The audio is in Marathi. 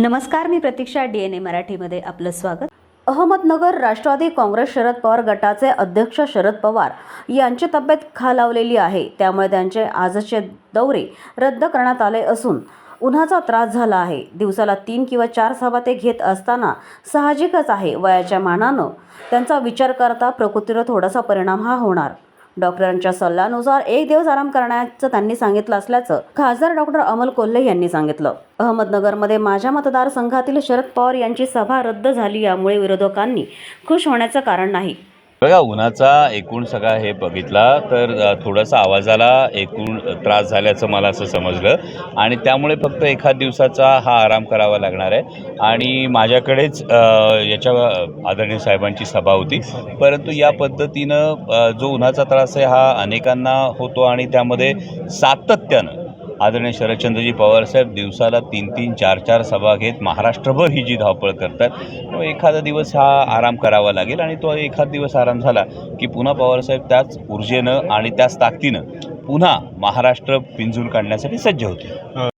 नमस्कार मी प्रतीक्षा डी एन ए मराठीमध्ये आपलं स्वागत. अहमदनगर राष्ट्रवादी काँग्रेस शरद पवार गटाचे अध्यक्ष शरद पवार यांची तब्येत खालावलेली आहे. त्यामुळे त्यांचे आजचे दौरे रद्द करण्यात आले असून उन्हाचा त्रास झाला आहे. दिवसाला तीन किंवा चार सभा ते घेत असताना साहजिकच आहे. वयाच्या मानानं त्यांचा विचार करता प्रकृतीवर थोडासा परिणाम हा होणार. डॉक्टरांच्या सल्ल्यानुसार एक दिवस आराम करण्याचं त्यांनी सांगितलं असल्याचं खासदार डॉक्टर अमल कोल्हे यांनी सांगितलं. अहमदनगरमध्ये माझ्या मतदारसंघातील शरद पवार यांची सभा रद्द झाली यामुळे विरोधकांनी खुश होण्याचं कारण नाही. बघा उन्हाचा एकूण सगळा हे बघितला तर थोडासा आवाजाला एकूण त्रास झाल्याचं मला असं समजलं. आणि त्यामुळे फक्त एखाद दिवसाचा हा आराम करावा लागणार आहे. आणि माझ्याकडेच याच्या आदरणीय साहेबांची सभा होती. परंतु या पद्धतीनं जो उन्हाचा त्रास आहे हा अनेकांना होतो आणि त्यामध्ये सातत्यानं आदरणीय शरदचंद्रजी पवारसाहेब दिवसाला तीन तीन चार चार सभा घेत महाराष्ट्रभर ही जी धावपळ करतात तो एखादा दिवस हा आराम करावा लागेल आणि तो एखाद दिवस आराम झाला की पुन्हा पवारसाहेब त्याच ऊर्जेनं आणि त्याच ताकदीनं पुन्हा महाराष्ट्र पिंजून काढण्यासाठी सज्ज होते